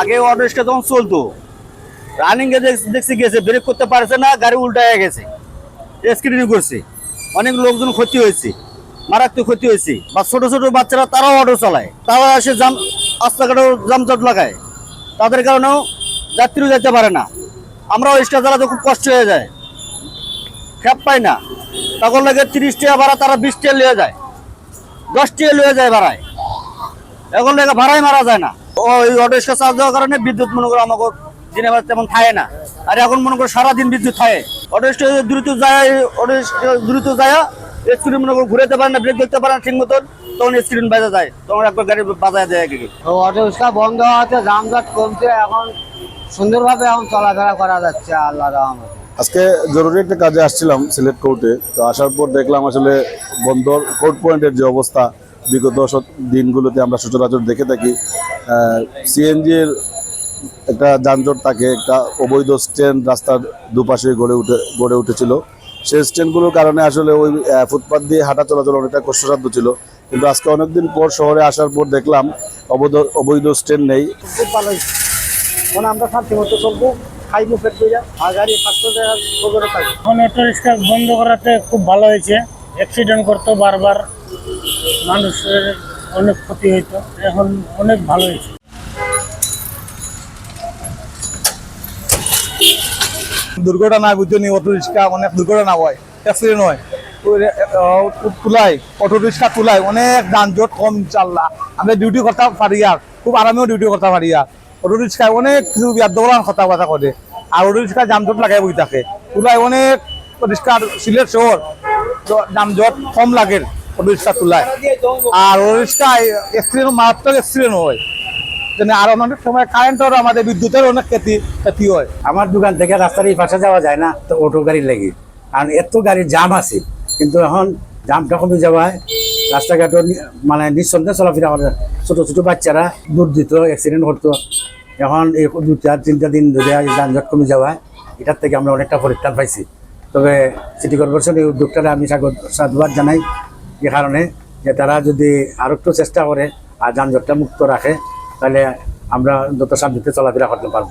আগে অটো যখন চলতো রানিং এ দেখছি গেছে ব্রেক করতে পারছে না, গাড়ি উল্টায় গেছে। স্ক্রিনিং করছে। অনেক লোকজন ক্ষতি হয়েছে, মারাত্মক ক্ষতি হয়েছে। বা ছোট ছোট বাচ্চারা তারাও অটো চালায়। তারা এসে জাম রাস্তাঘাটেও জামজট লাগায়। তাদের কারণেও যাত্রী যেতে পারে না। আমরাও রিক্সা চালাতে খুব কষ্ট হয়ে যায়। খ্যাপ পাই না। তখন লাগে তিরিশ টাকা ভাড়া, তারা বিশ টাকা লিয়ে যায়। দশ টাকা লিয়ে যায় ভাড়ায়। এখন লেগে ভাড়াই মারা যায় না। ওই অটো রিক্সা চার্জ দেওয়ার কারণে বিদ্যুৎ মনে করো আমাকে দিনে বেলা তেমন থাকে না। আর এখন মনে করো সারাদিন বিদ্যুৎ থাকে অটো রিক্সা যদি দ্রুত যায় অটো দ্রুত যায় স্ক্রিন মনে করো ঘুরেতে পারে না ব্রেক ধরতে পারে না ঠিক মতন তখন স্ক্রিন বাজা যায়। তখন একবার গাড়ি বাজায় দেয় কি অটো রিক্সা বন্ধ হওয়াতে যানজট কমছে এখন সুন্দরভাবে এখন চলাফেরা করা যাচ্ছে আল্লাহ রহমতে। আজকে জরুরি একটা কাজে আসছিলাম সিলেট কোর্টে তো আসার পর দেখলাম আসলে বন্দর কোর্ট পয়েন্টের যে অবস্থা বিগত দিনগুলোতে আমরা সচরাচর দেখে থাকি সিএনজির একটা যানজট থাকে একটা অবৈধ স্ট্যান্ড রাস্তার দুপাশে গড়ে উঠে গড়ে উঠেছিল। সেই স্ট্যান্ডগুলোর কারণে আসলে ওই ফুটপাথ দিয়ে হাঁটা চলাচল অনেকটা কষ্টসাধ্য ছিল। কিন্তু আজকে অনেকদিন পর শহরে আসার পর দেখলাম অবৈধ অবৈধ স্ট্যান্ড নেই। খুব ভালো হয়েছে আমরা শান্তি মতো চলবো খাইবো পেট বইয়া আর গাড়ি পাঁচশো টাকা খবরে এখন অটো রিক্সা বন্ধ করাতে খুব ভালো হয়েছে। অ্যাক্সিডেন্ট করতো বারবার। মানুষের অনেক ক্ষতি হইতো, এখন অনেক ভালো হয়েছে। দুর্ঘটনা বুঝনি অটো রিক্সা অনেক দুর্ঘটনা হয় অ্যাক্সিডেন্ট হয়। অটো রিক্সা তুলাই, অনেক যানজট কম ইনশাল্লাহ আমরা ডিউটি করতে পারি আর, খুব আরামেও ডিউটি করতে পারি আর। অটো রিক্সায় অনেক কিছু বিয়াদবলান কথা কথা করে, আর অটো রিক্সা যানজট লাগাই বই থাকে। তুলাই অনেক রিক্সার সিলেট শহর যানজট কম লাগে। রিক্সা তুলায় আর রিক্সায় অ্যাক্সিডেন্ট মারাত্মক অ্যাক্সিডেন্ট হয়। আর অনেক সময় কারেন্টের আমাদের বিদ্যুতের অনেক ক্ষতি ক্ষতি হয়। আমার দোকান থেকে রাস্তার এই পাশে যাওয়া যায় না, তো অটো গাড়ি লেগে। কারণ এত গাড়ির জাম আছে, কিন্তু এখন জামটা কমে যাওয়ায় রাস্তাঘাটও মানে নিঃসন্দেহে চলাফেরা করে। ছোটো ছোটো বাচ্চারা দূর দিত অ্যাক্সিডেন্ট করতো। এখন এই দু চার, তিনটা দিন ধরে যানজট কমে যাওয়ায়, এটার থেকে আমরা অনেকটা পরিত্রাণ পাইছি। তবে সিটি কর্পোরেশন এই উদ্যোগটারে আমি স্বাগত সাধুবাদ জানাই। এ কারণে যে তারা যদি আর একটু চেষ্টা করে আর যানজটটা মুক্ত রাখে, তাহলে আমরা যত সামনে চলাফেরা করতে পারব।